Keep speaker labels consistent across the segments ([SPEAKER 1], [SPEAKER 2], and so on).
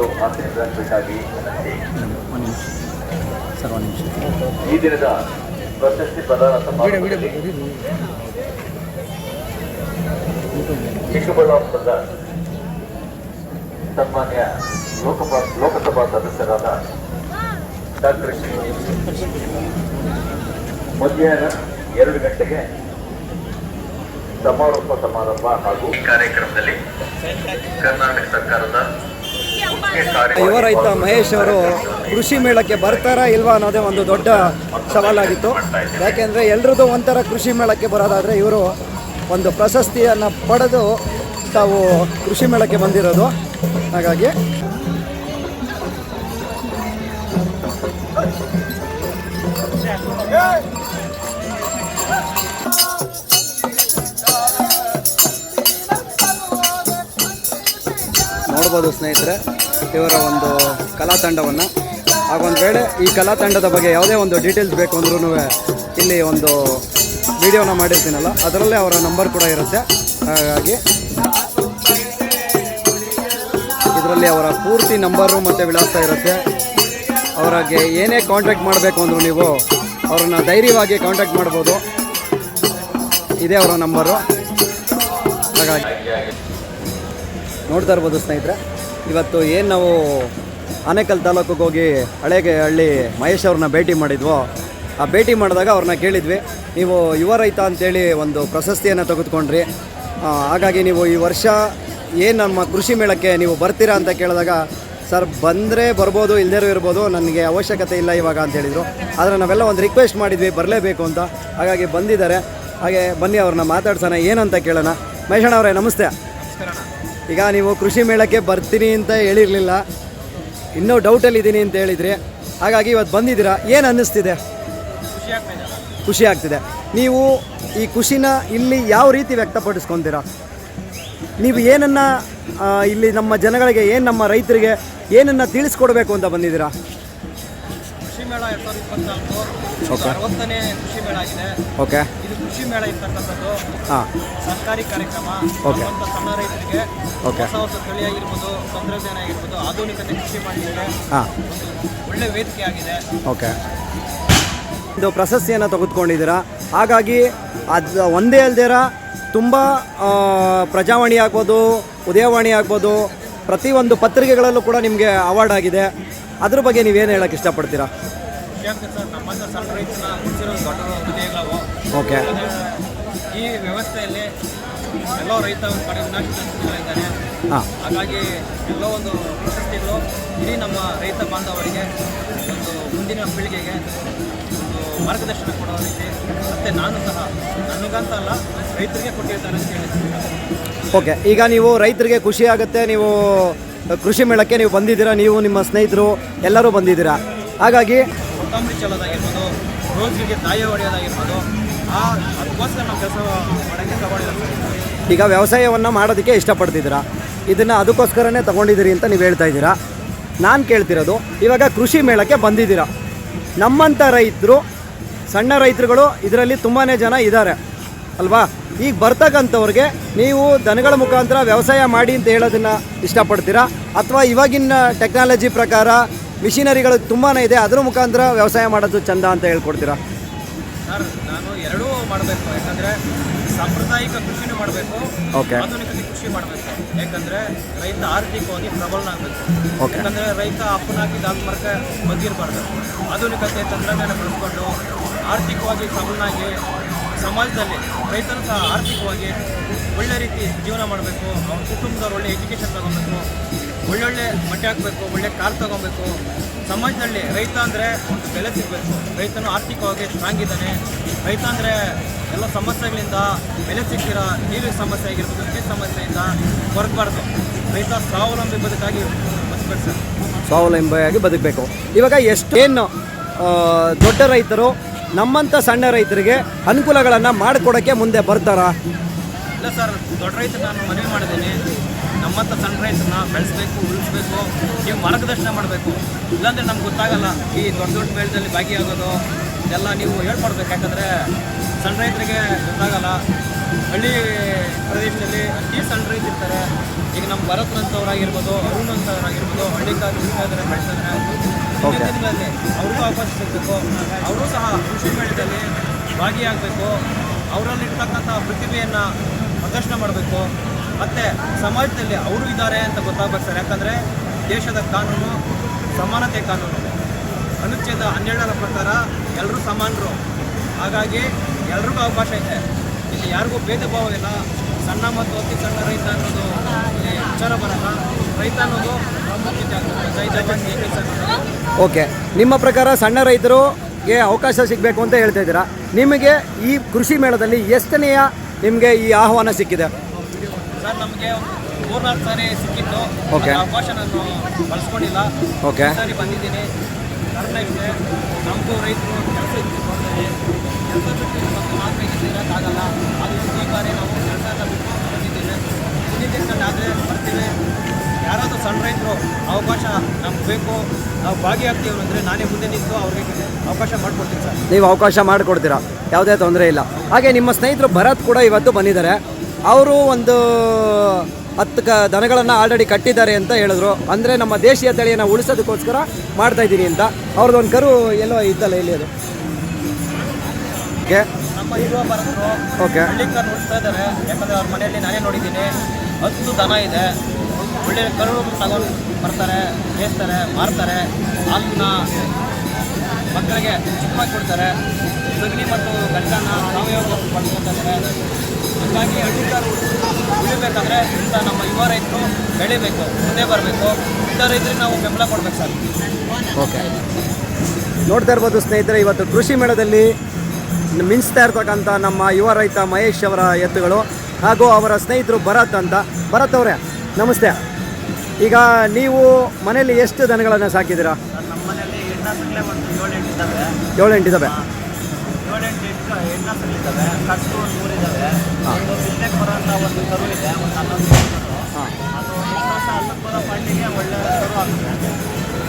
[SPEAKER 1] ವಿನಂತಿ
[SPEAKER 2] ಒಂದು
[SPEAKER 1] ಈ ದಿನದ ಪ್ರಶಸ್ತಿ ಪ್ರದಾನ ಸಮಾರಂಭದಲ್ಲಿ ಚಿಕ್ಕಬಳ್ಳಾಪುರದ ಸನ್ಮಾನ್ಯ ಲೋಕಸಭಾ ಲೋಕಸಭಾ ಸದಸ್ಯರಾದ ಡಾಕ್ಟರ್ ಮಧ್ಯಾಹ್ನ ಎರಡು ಗಂಟೆಗೆ ಸಮಾರೋಪ ಸಮಾರಂಭ ಹಾಗೂ ಈ ಕಾರ್ಯಕ್ರಮದಲ್ಲಿ ಕರ್ನಾಟಕ ಸರ್ಕಾರದ
[SPEAKER 2] ಯುವ ರೈತ ಮಹೇಶ್ ಅವರು ಕೃಷಿ ಮೇಳಕ್ಕೆ ಬರ್ತಾರಾ ಇಲ್ವಾ ಅನ್ನೋದೇ ಒಂದು ದೊಡ್ಡ ಸವಾಲಾಗಿತ್ತು. ಯಾಕೆಂದರೆ ಎಲ್ರದ್ದು ಒಂಥರ ಕೃಷಿ ಮೇಳಕ್ಕೆ ಬರೋದಾದರೆ ಇವರು ಒಂದು ಪ್ರಶಸ್ತಿಯನ್ನು ಪಡೆದು ತಾವು ಕೃಷಿ ಮೇಳಕ್ಕೆ ಬಂದಿರೋದು. ಹಾಗಾಗಿ ನೋಡ್ಬೋದು ಸ್ನೇಹಿತರೆ. ಇವರ ಒಂದು ಕಲಾ ತಂಡವನ್ನು ಹಾಗೊಂದು ವೇಳೆ ಈ ಕಲಾ ತಂಡದ ಬಗ್ಗೆ ಯಾವುದೇ ಒಂದು ಡೀಟೇಲ್ಸ್ ಬೇಕು ಅಂದ್ರೂ ಇಲ್ಲಿ ಒಂದು ವಿಡಿಯೋನ ಮಾಡಿರ್ತೀನಲ್ಲ, ಅದರಲ್ಲೇ ಅವರ ನಂಬರ್ ಕೂಡ ಇರುತ್ತೆ. ಹಾಗಾಗಿ ಇದರಲ್ಲಿ ಅವರ ಪೂರ್ತಿ ನಂಬರು ಮತ್ತು ವಿಳಾಸ ಇರುತ್ತೆ. ಅವರಿಗೆ ಏನೇ ಕಾಂಟ್ಯಾಕ್ಟ್ ಮಾಡಬೇಕು ಅಂದರೂ ನೀವು ಅವರನ್ನು ಧೈರ್ಯವಾಗಿ ಕಾಂಟ್ಯಾಕ್ಟ್ ಮಾಡ್ಬೋದು. ಇದೇ ಅವರ ನಂಬರು ಹಾಗಾಗಿ ನೋಡ್ತಾ ಇರ್ಬೋದು ಸ್ನೇಹಿತರೆ. ಇವತ್ತು ಏನು ನಾವು ಆನೇಕಲ್ ತಾಲೂಕಿಗೆ ಹೋಗಿ ಹಳೆಗೆ ಹಳ್ಳಿ ಮಹೇಶ್ ಅವ್ರನ್ನ ಭೇಟಿ ಮಾಡಿದ್ವೋ, ಆ ಭೇಟಿ ಮಾಡಿದಾಗ ಅವ್ರನ್ನ ಕೇಳಿದ್ವಿ. ನೀವು ಯುವ ರೈತ ಅಂತೇಳಿ ಒಂದು ಪ್ರಶಸ್ತಿಯನ್ನು ತೆಗೆದುಕೊಂಡ್ರಿ. ಹಾಗಾಗಿ ನೀವು ಈ ವರ್ಷ ಏನು ನಮ್ಮ ಕೃಷಿ ಮೇಳಕ್ಕೆ ನೀವು ಬರ್ತೀರಾ ಅಂತ ಕೇಳಿದಾಗ, ಸರ್, ಬಂದರೆ ಬರ್ಬೋದು ಇಲ್ಲದೇ ಇರ್ಬೋದು, ನನಗೆ ಅವಶ್ಯಕತೆ ಇಲ್ಲ ಇವಾಗ ಅಂತ ಹೇಳಿದರು. ಆದರೆ ನಾವೆಲ್ಲ ಒಂದು ರಿಕ್ವೆಸ್ಟ್ ಮಾಡಿದ್ವಿ, ಬರಲೇಬೇಕು ಅಂತ. ಹಾಗಾಗಿ ಬಂದಿದ್ದಾರೆ. ಹಾಗೆ ಬನ್ನಿ ಅವ್ರನ್ನ ಮಾತಾಡ್ಸೋಣ, ಏನಂತ ಕೇಳೋಣ. ಮಹೇಶಣ್ಣ ಅವರೇ, ನಮಸ್ತೆ. ಈಗ ನೀವು ಕೃಷಿ ಮೇಳಕ್ಕೆ ಬರ್ತೀನಿ ಅಂತ ಹೇಳಿರಲಿಲ್ಲ. ಇನ್ನೂ ಡೌಟಲ್ಲಿದ್ದೀನಿ ಅಂತ ಹೇಳಿದ್ರಿ. ಹಾಗಾಗಿ ಇವತ್ತು ಬಂದಿದ್ದೀರಾ? ಏನು ಅನ್ನಿಸ್ತಿದೆ? ಖುಷಿ ಆಗ್ತಿದೆ. ನೀವು ಈ ಖುಷಿನ ಇಲ್ಲಿ ಯಾವ ರೀತಿ ವ್ಯಕ್ತಪಡಿಸ್ಕೊತೀರಾ? ನೀವು ಏನನ್ನ ಇಲ್ಲಿ ನಮ್ಮ ಜನಗಳಿಗೆ ಏನು ನಮ್ಮ ರೈತರಿಗೆ ಏನನ್ನು ತಿಳಿಸ್ಕೊಡ್ಬೇಕು ಅಂತ ಬಂದಿದ್ದೀರಾ?
[SPEAKER 3] ಮೇಳ ಎರಡ್ ಸಾವಿರದ ಇಪ್ಪತ್ನಾಲ್ಕು.
[SPEAKER 2] Okay.
[SPEAKER 3] ಅರವತ್ತನೇ ಕೃಷಿ ಮೇಳ ಆಗಿದೆ.
[SPEAKER 2] ಓಕೆ
[SPEAKER 3] ಇದು ಕೃಷಿ ಮೇಳ ಇರ್ತಕ್ಕಂಥದ್ದು.
[SPEAKER 2] ಹಾಂ.
[SPEAKER 3] ಸರ್ಕಾರಿ ಕಾರ್ಯಕ್ರಮ.
[SPEAKER 2] ಓಕೆ.
[SPEAKER 3] ನಮ್ಮಂಥ ಸಣ್ಣ ರೈತರಿಗೆ
[SPEAKER 2] ಓಕೆ.
[SPEAKER 3] ಹೊಸ ಹೊಸ ತಳಿ ಆಗಿರ್ಬೋದು ತಂತ್ರಜ್ಞಾನ ಆಗಿರ್ಬೋದು ಆಧುನಿಕತೆ ಕೃಷಿ ಮಾಡಲಿಕ್ಕೆ
[SPEAKER 2] ಹಾಂ.
[SPEAKER 3] ಒಳ್ಳೆ ವೇದಿಕೆ ಆಗಿದೆ.
[SPEAKER 2] ಓಕೆ ಇದು ಪ್ರಶಸ್ತಿಯನ್ನು ತೆಗೆದುಕೊಂಡಿದ್ದೀರಾ? ಹಾಗಾಗಿ ಅದು ಒಂದೇ ಅಲ್ದಿರ ತುಂಬ ಪ್ರಜಾವಾಣಿ ಆಗ್ಬೋದು ಉದಯವಾಣಿ ಆಗ್ಬೋದು ಪ್ರತಿಯೊಂದು ಪತ್ರಿಕೆಗಳಲ್ಲೂ ಕೂಡ ನಿಮಗೆ ಅವಾರ್ಡ್ ಆಗಿದೆ. ಅದ್ರ ಬಗ್ಗೆ ನೀವೇನು ಹೇಳಕ್ಕೆ ಇಷ್ಟಪಡ್ತೀರಾ?
[SPEAKER 3] ಸರ್ ನಮ್ಮಂಥ ಸಣ್ಣ ರೈತನ ಮುಚ್ಚಿರೋ ದೊಡ್ಡ
[SPEAKER 2] ಓಕೆ.
[SPEAKER 3] ಈ ವ್ಯವಸ್ಥೆಯಲ್ಲಿ ಎಲ್ಲೋ ರೈತ ಒಂದು ಕಡೆ
[SPEAKER 2] ಹಾಂ.
[SPEAKER 3] ಹಾಗಾಗಿ ಎಲ್ಲೋ ಒಂದು ಪ್ರಶಸ್ತಿಗಳು ಇಡೀ ನಮ್ಮ ರೈತ ಬಾಂಧವರಿಗೆ ಒಂದು ಮುಂದಿನ ಪೀಳಿಗೆಗೆ ಒಂದು ಮಾರ್ಗದರ್ಶನ ಕೊಡೋ ರೀತಿ. ಮತ್ತು ನಾನು ಸಹ ನನಗಂತ ಅಲ್ಲ ರೈತರಿಗೆ ಕೊಟ್ಟಿರ್ತಾರೆ ಅಂತ ಹೇಳಿ.
[SPEAKER 2] ಓಕೆ ಈಗ ನೀವು ರೈತರಿಗೆ ಖುಷಿ ಆಗುತ್ತೆ ನೀವು ಕೃಷಿ ಮೇಳಕ್ಕೆ ನೀವು ಬಂದಿದ್ದೀರಾ ನೀವು ನಿಮ್ಮ ಸ್ನೇಹಿತರು ಎಲ್ಲರೂ ಬಂದಿದ್ದೀರಾ. ಹಾಗಾಗಿ
[SPEAKER 3] ಕೊತ್ತಂಬರಿ ಚೆಲ್ಲೋದಾಗಿರ್ಬೋದು ರೋಜ್ಗೆ ತಾಯಿ ಹೊಡೆಯೋದಾಗಿರ್ಬೋದು ಆ ಅದಕ್ಕೋಸ್ಕರ ನಾವು ಕೆಲಸ ಮಾಡೋಕ್ಕೆ ತಗೊಂಡಿದ್ದೀವಿ
[SPEAKER 2] ಈಗ ವ್ಯವಸಾಯವನ್ನು ಮಾಡೋದಕ್ಕೆ ಇಷ್ಟಪಡ್ತಿದ್ದೀರಾ? ಇದನ್ನು ಅದಕ್ಕೋಸ್ಕರನೇ ತಗೊಂಡಿದ್ದೀರಿ ಅಂತ ನೀವು ಹೇಳ್ತಾ ಇದ್ದೀರಾ? ನಾನು ಕೇಳ್ತಿರೋದು, ಇವಾಗ ಕೃಷಿ ಮೇಳಕ್ಕೆ ಬಂದಿದ್ದೀರಾ? ನಮ್ಮಂಥ ರೈತರು, ಸಣ್ಣ ರೈತರುಗಳು ಇದರಲ್ಲಿ ತುಂಬಾ ಜನ ಇದ್ದಾರೆ, ಅಲ್ವಾ? ಈಗ ಬರ್ತಕ್ಕಂಥವ್ರಿಗೆ ನೀವು ದನಗಳ ಮುಖಾಂತರ ವ್ಯವಸಾಯ ಮಾಡಿ ಅಂತ ಹೇಳೋದನ್ನು ಇಷ್ಟಪಡ್ತೀರಾ? ಅಥವಾ ಇವಾಗಿನ ಟೆಕ್ನಾಲಜಿ ಪ್ರಕಾರ ಮಿಷಿನರಿಗಳು ತುಂಬಾ ಇದೆ. ಅದರ ಮುಖಾಂತರ ವ್ಯವಸಾಯ ಮಾಡೋದು ಚಂದ ಅಂತ ಹೇಳ್ಕೊಡ್ತೀರಾ?
[SPEAKER 3] ಸರ್ ನಾನು ಎರಡೂ ಮಾಡಬೇಕು. ಯಾಕಂದರೆ ಸಾಂಪ್ರದಾಯಿಕ ಕೃಷಿನೂ ಮಾಡಬೇಕು
[SPEAKER 2] ಓಕೆ
[SPEAKER 3] ಆಧುನಿಕತೆ ಕೃಷಿ ಮಾಡಬೇಕು. ಯಾಕಂದರೆ ರೈತ ಆರ್ಥಿಕವಾಗಿ ಪ್ರಬಲನಾಗಬೇಕು. ಯಾಕಂದರೆ ರೈತ ಅಪ್ಪನಾಗಿ ದಾಲ್ಮರ್ಕ ಬಗ್ಗಿರಬಾರ್ದು ಆಧುನಿಕತೆ ತಂತ್ರಜ್ಞಾನ ಬಳಸ್ಕೊಂಡು ಆರ್ಥಿಕವಾಗಿ ಪ್ರಬಲನಾಗಿ ಸಮಾಜದಲ್ಲಿ ರೈತನು ಸಹ ಆರ್ಥಿಕವಾಗಿ ಒಳ್ಳೆ ರೀತಿ ಜೀವನ ಮಾಡಬೇಕು. ಅವ್ರ ಕುಟುಂಬದವ್ರು ಒಳ್ಳೆ ಎಜುಕೇಷನ್ ತಗೊಬೇಕು ಒಳ್ಳೊಳ್ಳೆ ಬಟ್ಟೆ ಹಾಕಬೇಕು ಒಳ್ಳೆ ಕಾರ್ ತಗೊಬೇಕು. ಸಮಾಜದಲ್ಲಿ ರೈತ ಅಂದರೆ ಒಂದು ಬೆಲೆ ಸಿಗಬೇಕು. ರೈತನು ಆರ್ಥಿಕವಾಗಿ ಸ್ಟ್ರಾಂಗ್ ಇದ್ದಾನೆ. ರೈತ ಅಂದರೆ ಎಲ್ಲ ಸಮಸ್ಯೆಗಳಿಂದ ಬೆಲೆ ಸಿಕ್ಕಿರೋ ನೀರಿನ ಸಮಸ್ಯೆ ಆಗಿರ್ಬೋದು ವಿದ್ಯುತ್ ಸಮಸ್ಯೆಯಿಂದ ಹೊರಗಬಾರ್ದು. ರೈತ ಸ್ವಾವಲಂಬಿ ಬದುಕಾಗಿ ಬದುಕಬೇಕು ಸರ್.
[SPEAKER 2] ಸ್ವಾವಲಂಬಿಯಾಗಿ ಬದುಕಬೇಕು. ಇವಾಗ ಎಷ್ಟು ಏನು ದೊಡ್ಡ ರೈತರು ನಮ್ಮಂಥ ಸಣ್ಣ ರೈತರಿಗೆ ಅನುಕೂಲಗಳನ್ನು ಮಾಡಿಕೊಡೋಕ್ಕೆ ಮುಂದೆ ಬರ್ತಾರಾ?
[SPEAKER 3] ಇಲ್ಲ ಸರ್ ದೊಡ್ಡ ರೈತ ನಾನು ಮನವಿ ಮಾಡಿದ್ದೀನಿ. ನಮ್ಮಂಥ ಸಣ್ಣ ರೈತರನ್ನ ಬೆಳೆಸಬೇಕು ಉಳಿಸ್ಬೇಕು ನೀವು ಮಾರ್ಗದರ್ಶನ ಮಾಡಬೇಕು. ಇಲ್ಲಾಂದರೆ ನಮ್ಗೆ ಗೊತ್ತಾಗಲ್ಲ ಈ ದೊಡ್ಡ ದೊಡ್ಡ ಮೇಳದಲ್ಲಿ ಭಾಗಿಯಾಗೋದು ಇದೆಲ್ಲ ನೀವು ಹೇಳ್ಕೊಡ್ಬೇಕು. ಯಾಕಂದರೆ ಸಣ್ಣ ರೈತರಿಗೆ ಗೊತ್ತಾಗಲ್ಲ. ಹಳ್ಳಿ ಪ್ರದೇಶದಲ್ಲಿ ಅತಿ ಸಣ್ಣ ರೈತ ಇರ್ತಾರೆ. ಈಗ ನಮ್ಮ ಭರತ್ನಂಥವ್ರಾಗಿರ್ಬೋದು ಅರುಣ್ ಅಂತವ್ರಾಗಿರ್ಬೋದು ಹಳ್ಳಿ ಕಾಲು ಆದರೆ ಬೆಳೆಸಿದ್ರೆ. ದಿನಗಳಲ್ಲಿ ಅವ್ರಿಗೂ ಅವಕಾಶ ಸಿಗಬೇಕು. ಅವರು ಸಹ ಕೃಷಿ ಮೇಳದಲ್ಲಿ ಭಾಗಿಯಾಗಬೇಕು. ಅವರಲ್ಲಿರ್ತಕ್ಕಂಥ ಪ್ರತಿಭೆಯನ್ನು ಪ್ರದರ್ಶನ ಮಾಡಬೇಕು. ಮತ್ತು ಸಮಾಜದಲ್ಲಿ ಅವರು ಇದ್ದಾರೆ ಅಂತ ಗೊತ್ತಾಗ್ಬೇಕು ಯಾಕಂದರೆ ದೇಶದ ಕಾನೂನು, ಸಮಾನತೆ ಕಾನೂನು. ಅನುಚ್ಛೇದ ಹನ್ನೆರಡರ ಪ್ರಕಾರ ಎಲ್ಲರೂ ಸಮಾನರು. ಹಾಗಾಗಿ ಎಲ್ರಿಗೂ ಅವಕಾಶ ಇದೆ. ಇಲ್ಲಿ ಯಾರಿಗೂ ಭೇದ ಭಾವ ಇಲ್ಲ. ಸಣ್ಣ ಮತ್ತು ಅತಿ ಸಣ್ಣ ರೈತ ಅನ್ನೋದು ವಿಚಾರ ಬರಲ್ಲ. ರೈತ ಅನ್ನೋದು.
[SPEAKER 2] ಓಕೆ. ನಿಮ್ಮ ಪ್ರಕಾರ ಸಣ್ಣ ರೈತರಿಗೆ ಅವಕಾಶ ಸಿಗಬೇಕು ಅಂತ ಹೇಳ್ತಾ ಇದ್ದೀರಾ? ನಿಮಗೆ ಈ ಕೃಷಿ ಮೇಳದಲ್ಲಿ ಎಷ್ಟನೆಯ ನಿಮಗೆ ಈ ಆಹ್ವಾನ ಸಿಕ್ಕಿದೆ?
[SPEAKER 3] ಸರ್ ನಮಗೆ ಮೂರ್ನಾಲ್ಕು ಸಾರಿ ಸಿಕ್ಕಿತ್ತು. ಆ ಅವಕಾಶ ನಾನು ಬಳಸ್ಕೊಂಡಿಲ್ಲ. ಓಕೆ ಸಾರಿ ಬಂದಿದ್ದೀನಿ. ಕಾರಣ ಇದೆ. ನಮಗೂ ರೈತರು ಕೆಲಸ ಕೆಲಸ ಬಿಟ್ಟು ಮತ್ತು ನಾಲ್ಕೈದು ಇರೋಕ್ಕಾಗಲ್ಲ. ಅದು ಈ ಬಾರಿ ನಾವು ಕೆಲಸ ಎಲ್ಲ ಬಿಟ್ಟು ಬಂದಿದ್ದೇವೆ. ಮುಂದಿನ ದಿನದಲ್ಲಿ ಆದರೆ ಬರ್ತೀವಿ. ಯಾರಾದರೂ ಸಣ್ಣ ರೈತರು ಅವಕಾಶ ನಮ್ಗೆ ಬೇಕು. ನಾವು ಭಾಗಿಯಾಗ್ತೀವಿ ಅಂದರೆ ನಾನೇ ಮುಂದೆ ನಿಂತು ಅವ್ರಿಗೆ ಅವಕಾಶ ಮಾಡಿಕೊಡ್ತೀನಿ ಸರ್.
[SPEAKER 2] ನೀವು ಅವಕಾಶ ಮಾಡಿಕೊಡ್ತೀರಾ? ಯಾವುದೇ ತೊಂದರೆ ಇಲ್ಲ. ಹಾಗೆ ನಿಮ್ಮ ಸ್ನೇಹಿತರು ಭರತ್ ಕೂಡ ಇವತ್ತು ಬಂದಿದ್ದಾರೆ. ಅವರು ಒಂದು ಹತ್ತು ಕ ದನಗಳನ್ನು ಆಲ್ರೆಡಿ ಕಟ್ಟಿದ್ದಾರೆ ಅಂತ ಹೇಳಿದ್ರು. ಅಂದರೆ ನಮ್ಮ ದೇಶೀಯ ತಳಿಯನ್ನು ಉಳಿಸೋದಕ್ಕೋಸ್ಕರ ಮಾಡ್ತಾ ಇದ್ದೀನಿ ಅಂತ. ಅವ್ರದ್ದೊಂದು ಕರು ಎಲ್ಲೋ ಇದ್ದಲ್ಲ ಇಲ್ಲಿ ಅದು. ಓಕೆ ಓಕೆ
[SPEAKER 3] ನೋಡ್ತಾ ಇದ್ದಾರೆ. ಯಾಕಂದ್ರೆ ಅವ್ರ ಮನೆಯಲ್ಲಿ ನಾನೇ ನೋಡಿದ್ದೀನಿ. ಹತ್ತು ದನ ಇದೆ. ಒಳ್ಳೆ ಕರು ತಗೊಂಡು ಬರ್ತಾರೆ ಬೇಯಿಸ್ತಾರೆ ಮಾರ್ತಾರೆ. ಹಾಲನ್ನ ಮಕ್ಕಳಿಗೆ ಚಿಕ್ಕವಾಗಿ ಕೊಡ್ತಾರೆ. ಸಗಣಿ ಮತ್ತು ಗಂಟನ ಸಾವಯವ ಬಳಸ್ಕೊತಾರೆ ಹಾಗಾಗಿ ಹಳ್ಳಿ ಕಾರು ಉಳಿಬೇಕಂದ್ರೆ ಇಂಥ ನಮ್ಮ ಯುವ ರೈತರು ಬೆಳಿಬೇಕು ಮುಂದೆ ಬರಬೇಕು. ಇಂಥ ರೈತರಿಗೆ ನಾವು ಬೆಂಬಲ ಕೊಡ್ಬೇಕು ಸರ್.
[SPEAKER 2] ಓಕೆ. ನೋಡ್ತಾ ಇರ್ಬೋದು ಸ್ನೇಹಿತರೆ ಇವತ್ತು ಕೃಷಿ ಮೇಳದಲ್ಲಿ ಮಿಂಚ್ತಾ ಇರ್ತಕ್ಕಂಥ ನಮ್ಮ ಯುವ ರೈತ ಮಹೇಶ್ ಅವರ ಎತ್ತುಗಳು ಹಾಗೂ ಅವರ ಸ್ನೇಹಿತರು ಭರತ್ ಅಂತ. ಭರತ್ ಅವರೇ ನಮಸ್ತೆ. ಈಗ ನೀವು ಮನೆಯಲ್ಲಿ ಎಷ್ಟು ದನಗಳನ್ನು ಸಾಕಿದ್ದೀರಾ?
[SPEAKER 3] ನಮ್ಮ ಎಂಟು ಇದ್ದಾವೆ
[SPEAKER 2] ಏಳು ಎಂಟಿದ್ದಾವೆ
[SPEAKER 3] ಏಳೆಂಟು ಎಂಟು ಹೆಣ್ಣಾಸಗಳಿದ್ದಾವೆ ಕಟ್ಟು ಒಂದು ಮೂರಿದ್ದಾವೆ
[SPEAKER 2] ಹಾ.
[SPEAKER 3] ಒಂದು ಬಿಲ್ಲೆಗೆ ಬರೋಂಥ ಒಂದು ಕರು ಇದೆ ಒಂದು ಹನ್ನೊಂದು ಕರು.
[SPEAKER 2] ಹಾಂ.
[SPEAKER 3] ಅದು ಹೆಣ್ಣಾಸ ಹಲ್ಲಕ್ಕೆ ಬರೋ ಪಾಂಡಿಗೆ ಒಳ್ಳೆ ಕರು ಆಗುತ್ತೆ.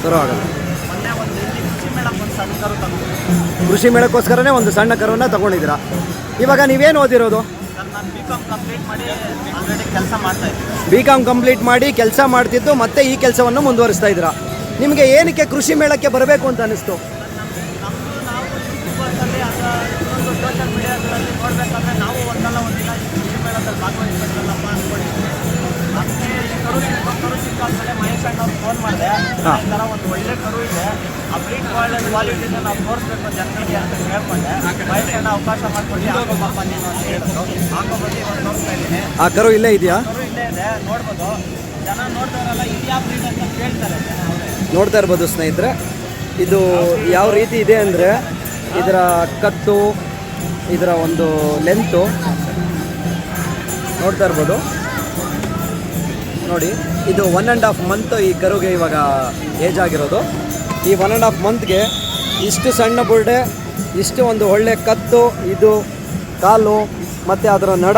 [SPEAKER 2] ಶುರು ಆಗೋದು
[SPEAKER 3] ಮೊನ್ನೆ ಒಂದು ಇಲ್ಲಿ ಕೃಷಿ ಮೇಳಕ್ಕೆ ಒಂದು ಸಣ್ಣ ಕರು ತಂದು
[SPEAKER 2] ಕೃಷಿ ಮೇಳಕ್ಕೋಸ್ಕರನೇ ಒಂದು ಸಣ್ಣ ಕರುವನ್ನ ತಗೊಂಡಿದ್ದೀರಾ? ಇವಾಗ ನೀವೇನು ಓದಿರೋದು?
[SPEAKER 3] ನಾನು ಬಿ ಕಾಮ್ ಕಂಪ್ಲೀಟ್ ಮಾಡಿ ಆಲ್ರೆಡಿ ಕೆಲಸ ಮಾಡ್ತಾ ಇದ್ದೀನಿ.
[SPEAKER 2] ಬಿ ಕಾಮ್ ಕಂಪ್ಲೀಟ್ ಮಾಡಿ ಕೆಲಸ ಮಾಡ್ತಿದ್ದು ಮತ್ತೆ ಈ ಕೆಲಸವನ್ನು ಮುಂದುವರಿಸ್ತಾ ಇದ್ದೀರಾ? ನಿಮಗೆ ಏನಕ್ಕೆ ಕೃಷಿ ಮೇಳಕ್ಕೆ ಬರಬೇಕು ಅಂತ ಅನಿಸ್ತು
[SPEAKER 3] ನಮ್ಮದು ನಾವು ಯೂಟ್ಯೂಬರ್ಸಲ್ಲಿ ಅಥವಾ ಇನ್ನೊಂದು ಮೀಡಿಯಾಗಳಲ್ಲಿ ನೋಡಬೇಕಾದ್ರೆ ನಾವು ಒಂದಲ್ಲ ಒಂದಿನ ಈ ಮೇಳದಲ್ಲಿ ಭಾಗವಹಿಸಬೇಕಲ್ಲಪ್ಪ ಅಂದ್ಕೊಂಡಿದ್ವಿ ಅದಕ್ಕೆ ಈ ಕರು ಕರು ಸಿಕ್ಕಾದ್ಮೇಲೆ ಮಹೇಶ್ ಅಣ್ಣ ಅವ್ರು ಫೋನ್ ಮಾಡಿದೆ. ಈ ಥರ ಒಂದು ಒಳ್ಳೆ ಕರು ಇದೆ. ಆ ಬ್ರೀಡ್ ಒಳ್ಳೆ ಕ್ವಾಲಿಟಿನ ನಾವು ತೋರಿಸ್ಬೇಕು ಜನಗಳಿಗೆ ಅಂತ ಕೇಳ್ಕೊಂಡೆ. ಮಹೇಶ್ ಅಣ್ಣ ಅವಕಾಶ ಮಾಡಿಕೊಡಿ ಹಾಕೋಬಪ್ಪ ನೀನು ಅಂತ ಹೇಳಿದ್ರು. ಹಾಕೋಬಂದು ಇವಾಗ ನೋಡ್ತಾ ಇದ್ದೀನಿ.
[SPEAKER 2] ಆ ಕರು ಇಲ್ಲೇ ಇದೆಯಾ?
[SPEAKER 3] ಕರು ಇಲ್ಲೇ ಇದೆ ನೋಡ್ಬೋದು. ಜನ ನೋಡ್ತಾರಲ್ಲ ಇದು ಯಾವ ಬ್ರೀಡ್ ಅಂತ ಕೇಳ್ತಾರೆ
[SPEAKER 2] ನೋಡ್ತಾ ಇರ್ಬೋದು ಸ್ನೇಹಿತರೆ. ಇದು ಯಾವ ರೀತಿ ಇದೆ ಅಂದರೆ ಇದರ ಕತ್ತು ಇದರ ಒಂದು ಲೆಂತು ನೋಡ್ತಾ ಇರ್ಬೋದು. ನೋಡಿ, ಇದು ಒನ್ ಆ್ಯಂಡ್ ಹಾಫ್ ಮಂತ್ ಈ ಕರುಗೆ ಇವಾಗ ಏಜ್ ಆಗಿರೋದು. ಈ ಒನ್ ಆ್ಯಂಡ್ ಹಾಫ್ ಮಂತ್ಗೆ ಇಷ್ಟು ಸಣ್ಣ ಬುರ್ಡೆ, ಇಷ್ಟು ಒಂದು ಒಳ್ಳೆ ಕತ್ತು, ಇದು ಕಾಲು, ಮತ್ತು ಅದರ ನಡ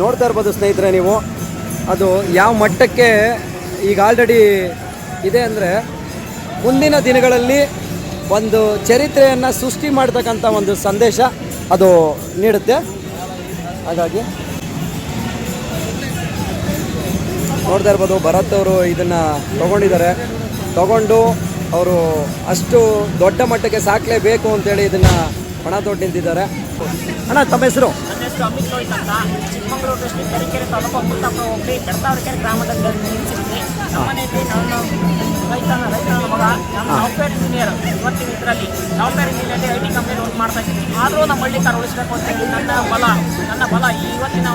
[SPEAKER 2] ನೋಡ್ತಾ ಇರ್ಬೋದು ಸ್ನೇಹಿತರೆ ನೀವು. ಅದು ಯಾವ ಮಟ್ಟಕ್ಕೆ ಈಗ ಆಲ್ರೆಡಿ ಇದೆ ಅಂದರೆ ಮುಂದಿನ ದಿನಗಳಲ್ಲಿ ಒಂದು ಚರಿತ್ರೆಯನ್ನು ಸೃಷ್ಟಿ ಮಾಡ್ತಕ್ಕಂಥ ಒಂದು ಸಂದೇಶ. ಅದು ನೀಡುತ್ತೆ. ಹಾಗಾಗಿ ನೋಡ್ತಾ ಇರ್ಬೋದು, ಭರತ್ ಅವರು ಇದನ್ನು ತಗೊಂಡಿದ್ದಾರೆ. ತಗೊಂಡು ಅವರು ಅಷ್ಟು ದೊಡ್ಡ ಮಟ್ಟಕ್ಕೆ ಸಾಕಲೇಬೇಕು ಅಂತೇಳಿ ಇದನ್ನು ಹಣ ತೊಟ್ಟು ನಿಂತಿದ್ದಾರೆ ಅಣ್ಣ, ತಮ್ಮ ಹೆಸರು?
[SPEAKER 4] ನನ್ನ ಹೆಸರು ಅಮಿತ್ ರೋಹಿತ್ ಅಂತ ಚಿಕ್ಕಮಗಳೂರು ಡಿಸ್ಟ್ರಿಕ್ಟ್ ತರೀಕೆರೆ ತಾಲೂಕು ಅಮೃತಾಪುರ ಹೋಗಿ ಬೆಡ್ತಾವರಿಕೆರೆ ಗ್ರಾಮದಲ್ಲಿ ನಿಲ್ಲಿಸಿದ್ದೀನಿ ನಮ್ಮ ಮನೆಯಲ್ಲಿ ನಾನು ರೈತನ ರೈತನ ಮಗ ನಾನು ಸಾಫ್ಟ್ವೇರ್ ಇಂಜಿನಿಯರ್ ಇವತ್ತಿನ ಇದರಲ್ಲಿ software engineer I T company work ಮಾಡ್ತಾ ಇದ್ದೀನಿ ಆದರೂ ನಮ್ಮ ಹಳ್ಳಿ ಕಾರ್ ಉಳಿಸ್ಬೇಕು ಅಂತ ನನ್ನ ಬಲ ನನ್ನ ಬಲ. ಇವತ್ತಿನ